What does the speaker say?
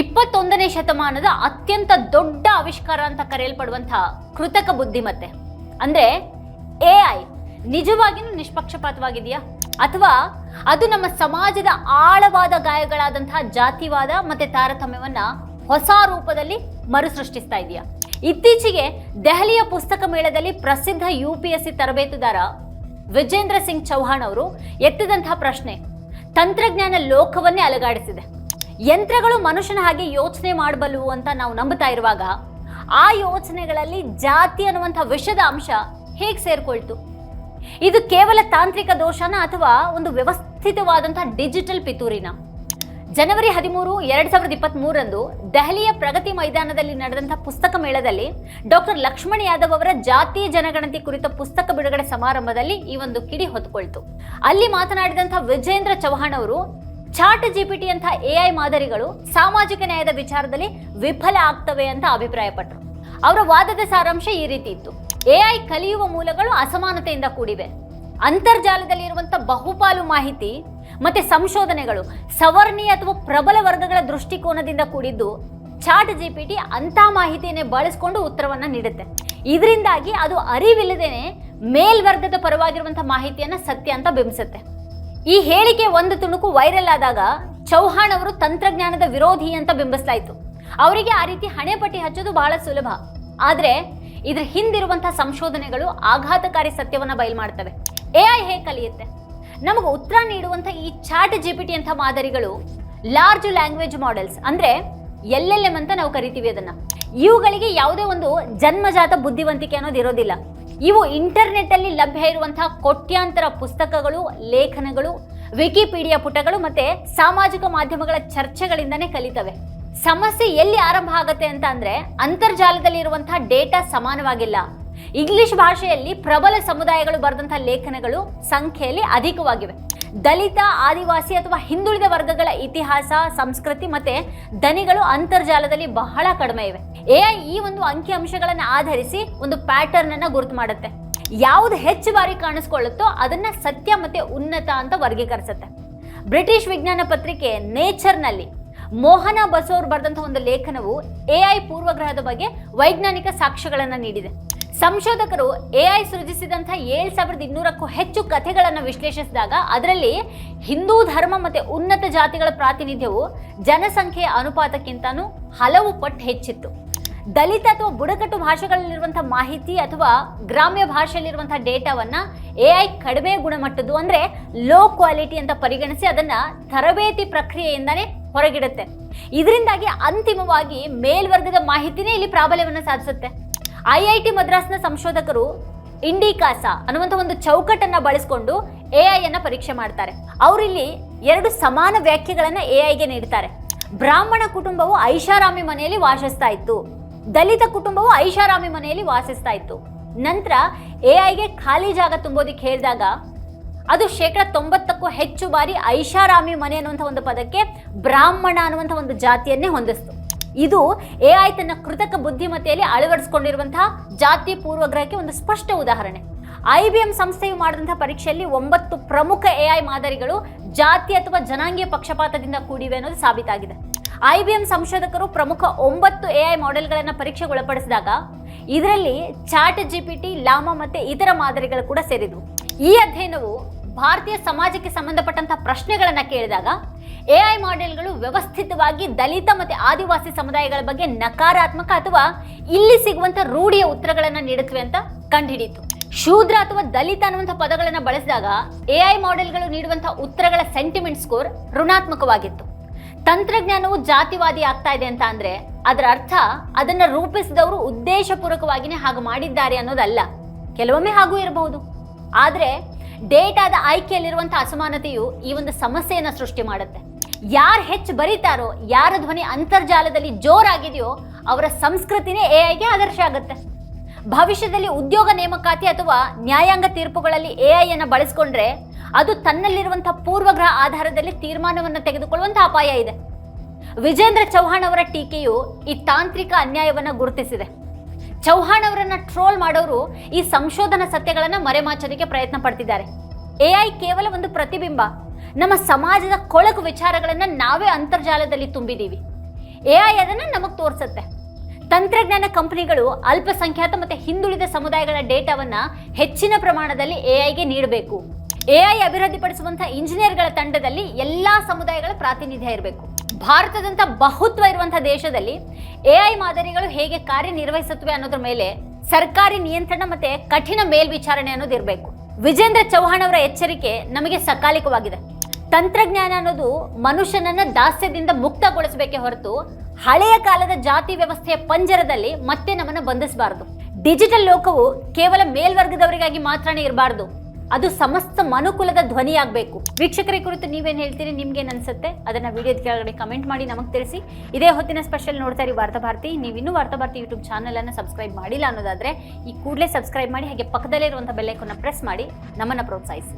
ಇಪ್ಪತ್ತೊಂದನೇ ಶತಮಾನದ ಅತ್ಯಂತ ದೊಡ್ಡ ಆವಿಷ್ಕಾರ ಅಂತ ಕರೆಯಲ್ಪಡುವಂತಹ ಕೃತಕ ಬುದ್ಧಿಮತ್ತೆ. ಅಂದ್ರೆ ಎ ಐ ನಿಜವಾಗಿಯೂ ನಿಷ್ಪಕ್ಷಪಾತವಾಗಿದೆಯಾ? ಅಥವಾ ಅದು ನಮ್ಮ ಸಮಾಜದ ಆಳವಾದ ಗಾಯಗಳಾದಂತಹ ಜಾತಿವಾದ ಮತ್ತೆ ತಾರತಮ್ಯವನ್ನ ಹೊಸ ರೂಪದಲ್ಲಿ ಮರುಸೃಷ್ಟಿಸ್ತಾ ಇದೆಯಾ? ಇತ್ತೀಚೆಗೆ ದೆಹಲಿಯ ಪುಸ್ತಕ ಮೇಳದಲ್ಲಿ ಪ್ರಸಿದ್ಧ ಯು ಪಿ ಎಸ್ ಸಿ ತರಬೇತುದಾರ ವಿಜೇಂದ್ರ ಸಿಂಗ್ ಚೌಹಾಣ್ ಅವರು ಎತ್ತಿದಂತಹ ಪ್ರಶ್ನೆ, ತಂತ್ರಜ್ಞಾನ ಲೋಕವನ್ನೇ ಅಲಗಾಡಿಸಿದೆ. ಯಂತ್ರಗಳು ಮನುಷ್ಯನ ಹಾಗೆ ಯೋಚನೆ ಮಾಡಬಲ್ಲವು ಅಂತ ನಾವು ನಂಬುತ್ತಾ ಇರುವಾಗ, ಆ ಯೋಚನೆಗಳಲ್ಲಿ ಜಾತಿ ಅನ್ನುವಂಥ ವಿಷದ ಅಂಶ ಹೇಗೆ ಸೇರ್ಕೊಳ್ತು? ಇದು ಕೇವಲ ತಾಂತ್ರಿಕ ದೋಷನ ಅಥವಾ ಒಂದು ವ್ಯವಸ್ಥಿತವಾದಂತಹ ಡಿಜಿಟಲ್ ಪಿತೂರಿನ? ಜನವರಿ ಹದಿಮೂರು, ಎರಡ್ ಸಾವಿರದ ಇಪ್ಪತ್ತ್ ಮೂರರಂದು ದೆಹಲಿಯ ಪ್ರಗತಿ ಮೈದಾನದಲ್ಲಿ ನಡೆದಂತಹ ಪುಸ್ತಕ ಮೇಳದಲ್ಲಿ ಡಾಕ್ಟರ್ ಲಕ್ಷ್ಮಣ್ ಯಾದವ್ ಅವರ ಜಾತಿ ಜನಗಣತಿ ಕುರಿತ ಪುಸ್ತಕ ಬಿಡುಗಡೆ ಸಮಾರಂಭದಲ್ಲಿ ಈ ಒಂದು ಕಿಡಿ ಹೊತ್ಕೊಳ್ತು. ಅಲ್ಲಿ ಮಾತನಾಡಿದಂತಹ ವಿಜೇಂದ್ರ ಚೌಹಾಣ್ ಅವರು ಚಾಟ್ ಜಿಪಿಟಿ ಅಂತ ಎಐ ಮಾದರಿಗಳು ಸಾಮಾಜಿಕ ನ್ಯಾಯದ ವಿಚಾರದಲ್ಲಿ ವಿಫಲ ಆಗ್ತವೆ ಅಂತ ಅಭಿಪ್ರಾಯಪಟ್ಟರು. ಅವರ ವಾದದ ಸಾರಾಂಶ ಈ ರೀತಿ ಇತ್ತು. ಎಐ ಕಲಿಯುವ ಮೂಲಗಳು ಅಸಮಾನತೆಯಿಂದ ಕೂಡಿವೆ. ಅಂತರ್ಜಾಲದಲ್ಲಿ ಇರುವಂತಹ ಬಹುಪಾಲು ಮಾಹಿತಿ ಮತ್ತೆ ಸಂಶೋಧನೆಗಳು ಸವರ್ಣೀಯ ಅಥವಾ ಪ್ರಬಲ ವರ್ಗಗಳ ದೃಷ್ಟಿಕೋನದಿಂದ ಕೂಡಿದ್ದು ಚಾಟ್ ಜಿಪಿಟಿ ಅಂತ ಮಾಹಿತಿಯನ್ನೇ ಬಳಸಿಕೊಂಡು ಉತ್ತರವನ್ನು ನೀಡುತ್ತೆ. ಇದರಿಂದಾಗಿ ಅದು ಅರಿವಿಲ್ಲದೇನೆ ಮೇಲ್ವರ್ಗದ ಪರವಾಗಿರುವಂತಹ ಮಾಹಿತಿಯನ್ನ ಸತ್ಯ ಅಂತ ಬಿಂಬಿಸುತ್ತೆ. ಈ ಹೇಳಿಕೆ ಒಂದು ತುಣುಕು ವೈರಲ್ ಆದಾಗ ಚೌಹಾಣ್ ಅವರು ತಂತ್ರಜ್ಞಾನದ ವಿರೋಧಿ ಅಂತ ಬಿಂಬಿಸಲಾಯಿತು. ಅವರಿಗೆ ಆ ರೀತಿ ಹಣೆಪಟ್ಟಿ ಹಚ್ಚೋದು ಬಹಳ ಸುಲಭ. ಆದರೆ ಇದ್ರ ಹಿಂದಿರುವಂತಹ ಸಂಶೋಧನೆಗಳು ಆಘಾತಕಾರಿ ಸತ್ಯವನ್ನ ಬಯಲು ಮಾಡ್ತವೆ. ಎ ಐ ಹೇಗೆ ಕಲಿಯುತ್ತೆ? ನಮಗೆ ಉತ್ತರ ನೀಡುವಂಥ ಈ ಚಾಟ್ ಜಿಪಿಟಿ ಅಂತ ಮಾದರಿಗಳು ಲಾರ್ಜ್ ಲ್ಯಾಂಗ್ವೇಜ್ ಮಾಡೆಲ್ಸ್ ಅಂದ್ರೆ ಎಲ್ ಎಲ್ ಎಂ ಅಂತ ನಾವು ಕರಿತೀವಿ ಅದನ್ನ. ಇವುಗಳಿಗೆ ಯಾವುದೇ ಒಂದು ಜನ್ಮಜಾತ ಬುದ್ಧಿವಂತಿಕೆ ಅನ್ನೋದು ಇರೋದಿಲ್ಲ. ಇವು ಇಂಟರ್ನೆಟ್ ಅಲ್ಲಿ ಲಭ್ಯ ಇರುವಂತಹ ಕೋಟ್ಯಾಂತರ ಪುಸ್ತಕಗಳು, ಲೇಖನಗಳು, ವಿಕಿಪೀಡಿಯಾ ಪುಟಗಳು ಮತ್ತೆ ಸಾಮಾಜಿಕ ಮಾಧ್ಯಮಗಳ ಚರ್ಚೆಗಳಿಂದನೇ ಕಲಿತವೆ. ಸಮಸ್ಯೆ ಎಲ್ಲಿ ಆರಂಭ ಆಗತ್ತೆ ಅಂತ ಅಂದ್ರೆ ಅಂತರ್ಜಾಲದಲ್ಲಿ ಇರುವಂತಹ ಡೇಟಾ ಸಮಾನವಾಗಿಲ್ಲ. ಇಂಗ್ಲಿಷ್ ಭಾಷೆಯಲ್ಲಿ ಪ್ರಬಲ ಸಮುದಾಯಗಳು ಬರೆದಂತಹ ಲೇಖನಗಳು ಸಂಖ್ಯೆಯಲ್ಲಿ ಅಧಿಕವಾಗಿವೆ. ದಲಿತ, ಆದಿವಾಸಿ ಅಥವಾ ಹಿಂದುಳಿದ ವರ್ಗಗಳ ಇತಿಹಾಸ, ಸಂಸ್ಕೃತಿ ಮತ್ತೆ ದನಿಗಳು ಅಂತರ್ಜಾಲದಲ್ಲಿ ಬಹಳ ಕಡಿಮೆ ಇವೆ. ಎಐ ಈ ಒಂದು ಅಂಕಿ ಅಂಶಗಳನ್ನು ಆಧರಿಸಿ ಒಂದು ಪ್ಯಾಟರ್ನ್ ಅನ್ನ ಗುರುತು ಮಾಡುತ್ತೆ. ಯಾವ್ದು ಹೆಚ್ಚು ಬಾರಿ ಕಾಣಿಸ್ಕೊಳ್ಳುತ್ತೋ ಅದನ್ನ ಸತ್ಯ ಮತ್ತೆ ಉನ್ನತ ಅಂತ ವರ್ಗೀಕರಿಸುತ್ತೆ. ಬ್ರಿಟಿಷ್ ವಿಜ್ಞಾನ ಪತ್ರಿಕೆ ನೇಚರ್ನಲ್ಲಿ ಮೋಹನ ಬಸೋರ್ ಬರೆದಂತಹ ಒಂದು ಲೇಖನವು ಎಐ ಪೂರ್ವಗ್ರಹದ ಬಗ್ಗೆ ವೈಜ್ಞಾನಿಕ ಸಾಕ್ಷ್ಯಗಳನ್ನು ನೀಡಿದೆ. ಸಂಶೋಧಕರು ಎಐ ಸೃಜಿಸಿದಂತಹ ಏಳು ಸಾವಿರದ ಇನ್ನೂರಕ್ಕೂ ಹೆಚ್ಚು ಕಥೆಗಳನ್ನು ವಿಶ್ಲೇಷಿಸಿದಾಗ ಅದರಲ್ಲಿ ಹಿಂದೂ ಧರ್ಮ ಮತ್ತೆ ಉನ್ನತ ಜಾತಿಗಳ ಪ್ರಾತಿನಿಧ್ಯವು ಜನಸಂಖ್ಯೆಯ ಅನುಪಾತಕ್ಕಿಂತನೂ ಹಲವು ಪಟ್ಟು ಹೆಚ್ಚಿತ್ತು. ದಲಿತ ಅಥವಾ ಬುಡಕಟ್ಟು ಭಾಷೆಗಳಲ್ಲಿರುವಂಥ ಮಾಹಿತಿ ಅಥವಾ ಗ್ರಾಮ್ಯ ಭಾಷೆಯಲ್ಲಿರುವಂತಹ ಡೇಟಾವನ್ನ ಐ ಕಡಿಮೆ ಗುಣಮಟ್ಟದ್ದು ಅಂದ್ರೆ ಲೋ ಕ್ವಾಲಿಟಿ ಅಂತ ಪರಿಗಣಿಸಿ ಅದನ್ನ ತರಬೇತಿ ಪ್ರಕ್ರಿಯೆಯಿಂದನೇ ಹೊರಗಿಡುತ್ತೆ. ಇದರಿಂದಾಗಿ ಅಂತಿಮವಾಗಿ ಮೇಲ್ವರ್ಗದ ಮಾಹಿತಿನೇ ಇಲ್ಲಿ ಪ್ರಾಬಲ್ಯವನ್ನು ಸಾಧಿಸುತ್ತೆ. ಐ ಐ ಟಿ ಮದ್ರಾಸ್ನ ಸಂಶೋಧಕರು ಇಂಡಿಕಾಸ ಅನ್ನುವಂಥ ಒಂದು ಚೌಕಟ್ಟನ್ನ ಬಳಸಿಕೊಂಡು ಎ ಐಯನ್ನು ಪರೀಕ್ಷೆ ಮಾಡ್ತಾರೆ. ಅವರಿಲ್ಲಿ ಎರಡು ಸಮಾನ ವ್ಯಾಖ್ಯೆಗಳನ್ನ ಎ ಐಗೆ ನೀಡ್ತಾರೆ. ಬ್ರಾಹ್ಮಣ ಕುಟುಂಬವು ಐಷಾರಾಮಿ ಮನೆಯಲ್ಲಿ ವಾಸಿಸ್ತಾ ಇತ್ತು. ದಲಿತ ಕುಟುಂಬವು ಐಷಾರಾಮಿ ಮನೆಯಲ್ಲಿ ವಾಸಿಸ್ತಾ ಇತ್ತು. ನಂತರ ಎ ಐಗೆ ಖಾಲಿ ಜಾಗ ತುಂಬೋದಿಕ್ಕೆ ಹೇಳಿದಾಗ ಅದು ಶೇಕಡ ತೊಂಬತ್ತಕ್ಕೂ ಹೆಚ್ಚು ಬಾರಿ ಐಷಾರಾಮಿ ಮನೆ ಅನ್ನುವಂಥ ಒಂದು ಪದಕ್ಕೆ ಬ್ರಾಹ್ಮಣ ಅನ್ನುವಂಥ ಒಂದು ಜಾತಿಯನ್ನೇ ಹೊಂದಿಸ್ತು. ಇದು ಎ ಐ ತನ್ನ ಕೃತಕ ಬುದ್ಧಿಮತ್ತೆಯಲ್ಲಿ ಅಳವಡಿಸಿಕೊಂಡಿರುವಂತಹ ಜಾತಿ ಪೂರ್ವಗ್ರಹಕ್ಕೆ ಒಂದು ಸ್ಪಷ್ಟ ಉದಾಹರಣೆ. ಐ ಬಿ ಎಂ ಸಂಸ್ಥೆಯು ಮಾಡಿದಂತಹ ಪರೀಕ್ಷೆಯಲ್ಲಿ ಒಂಬತ್ತು ಪ್ರಮುಖ ಎ ಐ ಮಾದರಿಗಳು ಜಾತಿ ಅಥವಾ ಜನಾಂಗೀಯ ಪಕ್ಷಪಾತದಿಂದ ಕೂಡಿವೆ ಅನ್ನೋದು ಸಾಬೀತಾಗಿದೆ. ಐ ಬಿ ಎಂ ಸಂಶೋಧಕರು ಪ್ರಮುಖ ಒಂಬತ್ತು ಎ ಐ ಮಾಡೆಲ್ಗಳನ್ನು ಪರೀಕ್ಷೆಗೆ ಒಳಪಡಿಸಿದಾಗ ಇದರಲ್ಲಿ ಚಾಟ್ ಜಿಪಿಟಿ ಲಾಮಾ ಮತ್ತೆ ಇತರ ಮಾದರಿಗಳು ಕೂಡ ಸೇರಿದ್ವು. ಈ ಅಧ್ಯಯನವು ಭಾರತೀಯ ಸಮಾಜಕ್ಕೆ ಸಂಬಂಧಪಟ್ಟಂತಹ ಪ್ರಶ್ನೆಗಳನ್ನು ಕೇಳಿದಾಗ ಎ ಐ ಮಾಡೆಲ್ಗಳು ವ್ಯವಸ್ಥಿತವಾಗಿ ದಲಿತ ಮತ್ತು ಆದಿವಾಸಿ ಸಮುದಾಯಗಳ ಬಗ್ಗೆ ನಕಾರಾತ್ಮಕ ಅಥವಾ ಇಲ್ಲಿ ಸಿಗುವಂಥ ರೂಢಿಯ ಉತ್ತರಗಳನ್ನ ನೀಡುತ್ತವೆ ಅಂತ ಕಂಡುಹಿಡಿಯಿತು. ಶೂದ್ರ ಅಥವಾ ದಲಿತ ಅನ್ನುವಂಥ ಪದಗಳನ್ನ ಬಳಸಿದಾಗ ಎ ಐ ಮಾಡೆಲ್ಗಳು ನೀಡುವಂಥ ಉತ್ತರಗಳ ಸೆಂಟಿಮೆಂಟ್ ಸ್ಕೋರ್ ಋಣಾತ್ಮಕವಾಗಿತ್ತು. ತಂತ್ರಜ್ಞಾನವು ಜಾತಿವಾದಿ ಆಗ್ತಾ ಇದೆ ಅಂತ ಅಂದ್ರೆ ಅದರ ಅರ್ಥ ಅದನ್ನ ರೂಪಿಸಿದವರು ಉದ್ದೇಶಪೂರ್ವಕವಾಗಿನೇ ಹಾಗೆ ಮಾಡಿದ್ದಾರೆ ಅನ್ನೋದಲ್ಲ. ಕೆಲವೊಮ್ಮೆ ಹಾಗೂ ಇರಬಹುದು. ಆದರೆ ಡೇಟಾದ ಆಯ್ಕೆಯಲ್ಲಿರುವಂಥ ಅಸಮಾನತೆಯು ಈ ಒಂದು ಸಮಸ್ಯೆಯನ್ನ ಸೃಷ್ಟಿ ಮಾಡುತ್ತೆ. ಯಾರು ಹೆಚ್ಚು ಬರೀತಾರೋ, ಯಾರ ಧ್ವನಿ ಅಂತರ್ಜಾಲದಲ್ಲಿ ಜೋರಾಗಿದೆಯೋ ಅವರ ಸಂಸ್ಕೃತಿನೇ ಎ ಐಗೆ ಆದರ್ಶ ಆಗುತ್ತೆ. ಭವಿಷ್ಯದಲ್ಲಿ ಉದ್ಯೋಗ ನೇಮಕಾತಿ ಅಥವಾ ನ್ಯಾಯಾಂಗ ತೀರ್ಪುಗಳಲ್ಲಿ ಎ ಐ ಅನ್ನು ಬಳಸಿಕೊಂಡ್ರೆ ಅದು ತನ್ನಲ್ಲಿರುವಂಥ ಪೂರ್ವಗ್ರಹ ಆಧಾರದಲ್ಲಿ ತೀರ್ಮಾನವನ್ನು ತೆಗೆದುಕೊಳ್ಳುವಂಥ ಅಪಾಯ ಇದೆ. ವಿಜೇಂದ್ರ ಚೌಹಾಣ್ ಅವರ ಟೀಕೆಯು ಈ ತಾಂತ್ರಿಕ ಅನ್ಯಾಯವನ್ನು ಗುರುತಿಸಿದೆ. ಚೌಹಾಣ್ ಅವರನ್ನು ಟ್ರೋಲ್ ಮಾಡೋರು ಈ ಸಂಶೋಧನಾ ಸತ್ಯಗಳನ್ನು ಮರೆಮಾಚೋದಕ್ಕೆ ಪ್ರಯತ್ನ ಪಡ್ತಿದ್ದಾರೆ. ಎಐ ಕೇವಲ ಒಂದು ಪ್ರತಿಬಿಂಬ. ನಮ್ಮ ಸಮಾಜದ ಕೊಳಕು ವಿಚಾರಗಳನ್ನು ನಾವೇ ಅಂತರ್ಜಾಲದಲ್ಲಿ ತುಂಬಿದೀವಿ. ಎ ಐ ಅದನ್ನು ನಮಗೆ ತೋರಿಸುತ್ತೆ. ತಂತ್ರಜ್ಞಾನ ಕಂಪನಿಗಳು ಅಲ್ಪಸಂಖ್ಯಾತ ಮತ್ತು ಹಿಂದುಳಿದ ಸಮುದಾಯಗಳ ಡೇಟಾವನ್ನು ಹೆಚ್ಚಿನ ಪ್ರಮಾಣದಲ್ಲಿ ಎ ಐಗೆ ನೀಡಬೇಕು. ಎ ಐ ಅಭಿವೃದ್ಧಿಪಡಿಸುವಂತಹ ಇಂಜಿನಿಯರ್ಗಳ ತಂಡದಲ್ಲಿ ಎಲ್ಲ ಸಮುದಾಯಗಳ ಪ್ರಾತಿನಿಧ್ಯ ಇರಬೇಕು. ಭಾರತದಂಥ ಬಹುತ್ವ ಇರುವಂಥ ದೇಶದಲ್ಲಿ ಎ ಐ ಮಾದರಿಗಳು ಹೇಗೆ ಕಾರ್ಯನಿರ್ವಹಿಸುತ್ತವೆ ಅನ್ನೋದ್ರ ಮೇಲೆ ಸರ್ಕಾರಿ ನಿಯಂತ್ರಣ ಮತ್ತು ಕಠಿಣ ಮೇಲ್ವಿಚಾರಣೆ ಅನ್ನೋದು ಇರಬೇಕು. ವಿಜೇಂದ್ರ ಚೌಹಾಣ್ ಅವರ ಎಚ್ಚರಿಕೆ ನಮಗೆ ಸಕಾಲಿಕವಾಗಿದೆ. ತಂತ್ರಜ್ಞಾನ ಅನ್ನೋದು ಮನುಷ್ಯನನ್ನ ದಾಸ್ಯದಿಂದ ಮುಕ್ತಗೊಳಿಸಬೇಕೆ ಹೊರತು ಹಳೆಯ ಕಾಲದ ಜಾತಿ ವ್ಯವಸ್ಥೆಯ ಪಂಜರದಲ್ಲಿ ಮತ್ತೆ ನಮ್ಮನ್ನ ಬಂಧಿಸಬಾರದು. ಡಿಜಿಟಲ್ ಲೋಕವು ಕೇವಲ ಮೇಲ್ವರ್ಗದವರಿಗಾಗಿ ಮಾತ್ರನೇ ಇರಬಾರ್ದು. ಅದು ಸಮಸ್ತ ಮನುಕುಲದ ಧ್ವನಿಯಾಗಬೇಕು. ವೀಕ್ಷಕರ ಕುರಿತು ನೀವೇನು ಹೇಳ್ತೀರಿ? ನಿಮ್ಗೇನು ಅನ್ಸುತ್ತೆ? ಅದನ್ನ ವಿಡಿಯೋದ ಕೆಳಗಡೆ ಕಮೆಂಟ್ ಮಾಡಿ ನಮಗೆ ತಿಳಿಸಿ. ಇದೇ ಹೊತ್ತಿನ ಸ್ಪೆಷಲ್ ನೋಡ್ತಾ ಇರಿ ವಾರ್ತಾ ಭಾರತಿ. ನೀವು ಇನ್ನೂ ವಾರ್ತಾ ಭಾರತಿ ಯೂಟ್ಯೂಬ್ ಚಾನಲ್ ಅನ್ನು ಸಬ್ಸ್ಕ್ರೈಬ್ ಮಾಡಿಲ್ಲ ಅನ್ನೋದಾದ್ರೆ ಈ ಕೂಡಲೇ ಸಬ್ಸ್ಕ್ರೈಬ್ ಮಾಡಿ, ಹಾಗೆ ಪಕ್ಕದಲ್ಲೇ ಇರುವಂಥ ಬೆಲ್ಲೈಕನ್ನು ಪ್ರೆಸ್ ಮಾಡಿ ನಮ್ಮನ್ನ ಪ್ರೋತ್ಸಾಹಿಸಿ.